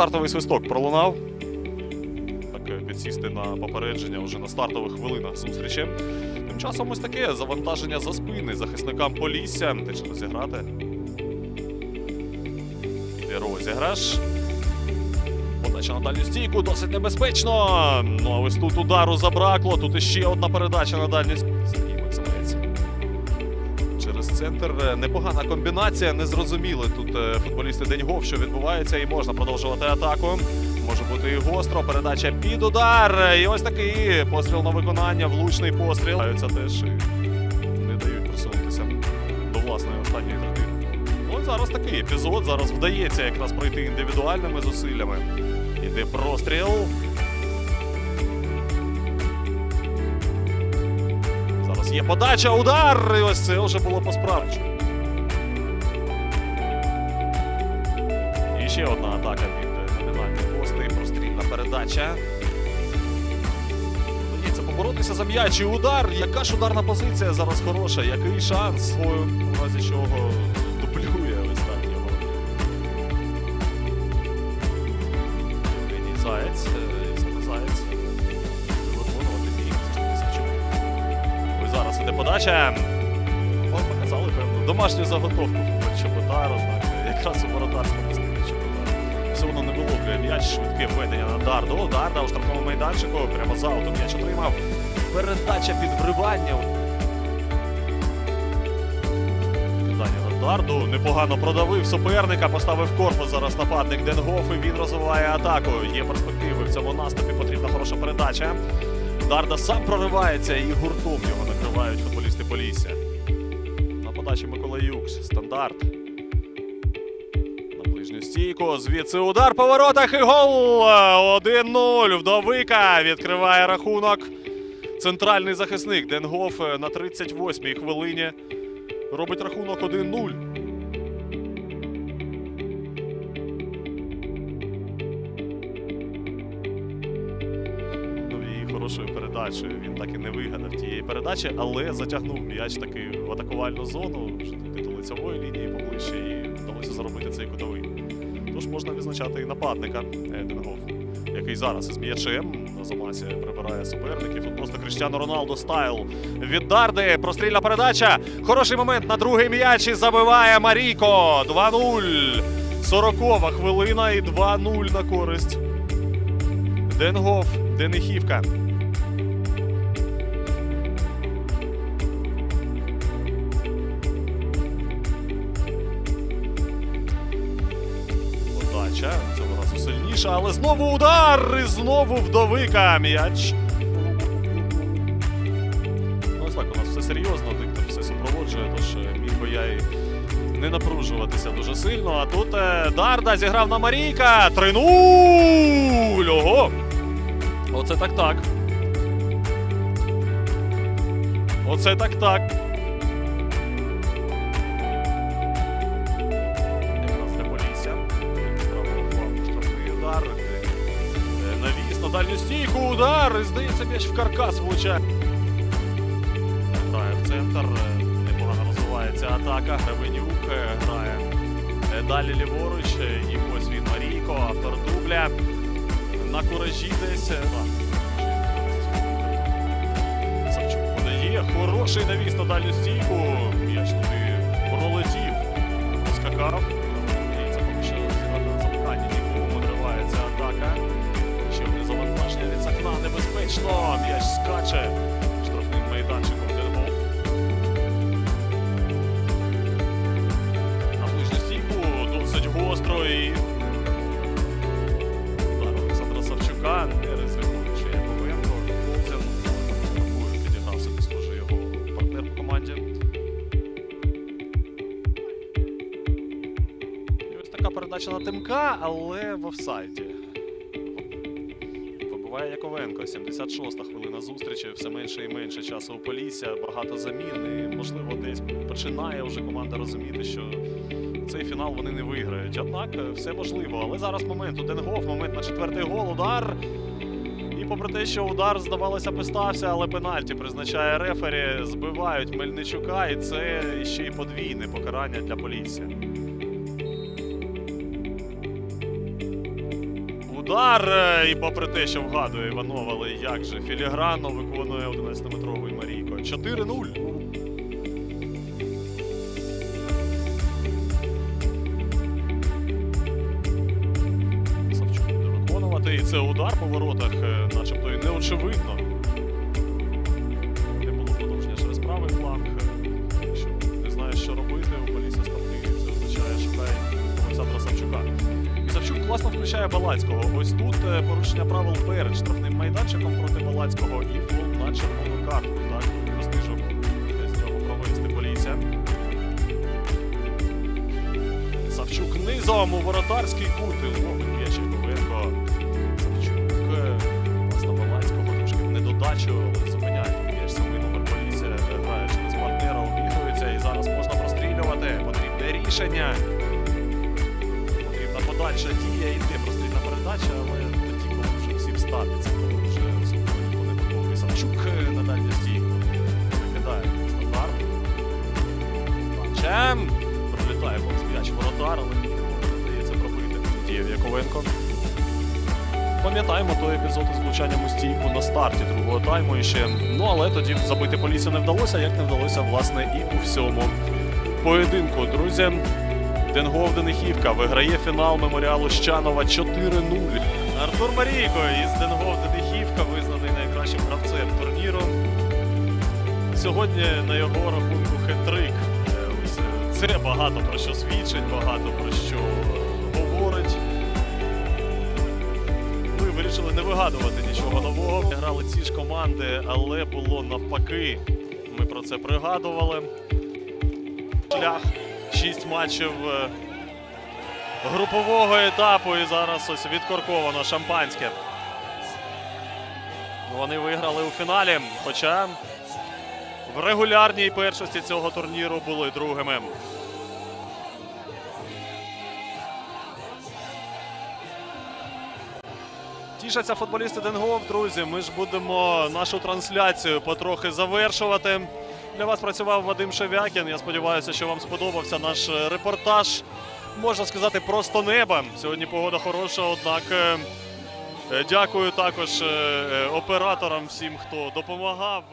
стартовий свисток пролунав. Так е, підсісти на попередження вже на стартових хвилинах зустрічі. Тим часом ось таке завантаження за спини захисникам Полісся. Те чи розіграти. Іде розіграш. Подача на дальню стійку досить небезпечно. Ну а ось тут удару забракло. Тут іще одна передача на дальню стійку. Сергій Максимець. Через центр е, непогана комбінація. Не зрозуміли тут е, футболісти Деньгов, що відбувається, і можна продовжувати атаку. Може бути і гостро. Передача під удар. І ось такий постріл на виконання. Влучний постріл. Це теж не дають просунутися до власної останньої третини. От зараз такий епізод. Зараз вдається якраз пройти індивідуальними зусиллями. Іде простріл. Зараз є подача, удар. І ось це вже було по-справжньому. І ще одна атака від е, номінальних гостей. Прострільна передача. Вдається поборотися за м'яч і удар. Яка ж ударна позиція зараз хороша? Який шанс? У разі чого дублює ось так його. Заєць. Зараз подача. О, показали певну домашню заготовку Чоботару. Так, якраз у воротарському Чоботару. Все одно не виловлює м'яч, швидке введення на Дарду. Дарда у штрафному майданчику. Прямо за аутом м'яч отримав. Передача під вривання. Кидання на Дарду. Непогано продавив суперника, поставив корпус зараз нападник Денгоф і він розвиває атаку. Є перспективи в цьому наступі. Потрібна хороша передача. Дарда сам проривається і гуртом його накривають футболісти Полісся. На подачі Микола Юкс. Стандарт. На ближню стійку. Звідси удар по воротах і гол. 1-0. Вдовика відкриває рахунок. Центральний захисник Денгоф на 38-й хвилині робить рахунок 1-0. Хорошою передачею. Він так і не вигадав тієї передачі, але затягнув м'яч таки в атакувальну зону, туди до лицевої лінії поближче, і вдалося заробити цей кутовий. Тож можна відзначати і нападника Еденгоф, який зараз із м'ячем на замасі прибирає суперників. Тут просто Кріштіано Роналдо стайл від Дарди. Прострільна передача. Хороший момент на другий м'яч і забиває Марійко. 2-0. 40 хвилина і 2-0 на користь. Денгоф, Денихівка. Подача цього разу сильніша, але знову удар! І знову вдовика м'яч. Ну, ось так у нас все серйозно, диктор все супроводжує, тож е, міг би я і не напружуватися дуже сильно. А тут е, Дарда зіграв на Марійка. 3-0! Ого! Оце так так. Оце так так. Удар. І здається, м'яч в каркас влучає. Грає в центр. Непогано розвивається атака. Гребенюк е, грає е, далі ліворуч. е, І ось він Марійко, автор дубля. На куражі десь. е. Савчук подає. Хороший навіс на дальню стійку. М'яч туди пролетів. Скакав. І це поки що замиканні. Нікому тривається атака. Сахна. Небезпечно. М'яч скаче. Штрафним майданчиком Дергов. На ближню стійку досить гостро і Олександра Савчука, не ризикуючи Яковенко. Ползен рахую, підіграв собі, схоже, його партнер по команді. І ось така передача на Тимка, але в офсайді. Яковенко, 76-та хвилина зустрічі, все менше і менше часу у Полісся, багато замін. І, можливо, десь починає вже команда розуміти, що цей фінал вони не виграють. Однак е, все можливо. Але зараз момент у Денгоф, момент на четвертий гол, удар. І попри те, що удар, здавалося, б, стався, але пенальті призначає рефері, збивають Мельничука, і це ще й подвійне покарання для Полісся. Удар. е, І попри те, що вгадує Іванов, але як же філігранно виконує 11-метровий Марійко. 4-0. Савчук буде виконувати. І це удар по воротах, е, начебто і неочевидно. Класно включає Балацького. Ось тут е, порушення правил перед штрафним майданчиком проти Балацького і фол на червону картку. Так, Костижов з цього провести Полісся. Савчук низом у воротарський кут. І ловить м'яч Яковенко. Савчук е, власне Балацького трошки в недодачу, зупиняє м'яч самий номер Полісся. е, Грає через партнера, обігрується і зараз можна прострілювати. Потрібне рішення. Подальша дія, йде прострільна передача, але тоді, коли вже всі встати, це коли вже готовий. Савчук е, на дальню стійку викидає стандарт. Чем пролітає повз м'яч воротар, але вдається пробити. Дієв Яковенко. Пам'ятаємо той епізод із влучанням у стійку на старті другого тайму іще. Ну але тоді забити Полісся не вдалося, як не вдалося, власне, і у всьому поєдинку. Друзі, Денгов Денихівка виграє фінал меморіалу Щанова 4-0. Артур Марійко із Денгов Денихівка визнаний найкращим гравцем турніру. Сьогодні на його рахунку е, це багато про що свідчить, багато про що говорить. Ми вирішили не вигадувати нічого нового. Грали ці ж команди, але було навпаки. Ми про це пригадували. Шлях, шість матчів е, групового етапу. І зараз ось відкорковано шампанське. Вони виграли у фіналі, хоча в регулярній першості цього турніру були другими. Тішаться футболісти Денгов, друзі. Ми ж будемо нашу трансляцію потрохи завершувати. Для вас працював Вадим Шевякін. Я сподіваюся, що вам сподобався наш е, репортаж. Можна сказати, просто неба. Сьогодні погода хороша, однак е, е, дякую також операторам, всім, хто допомагав.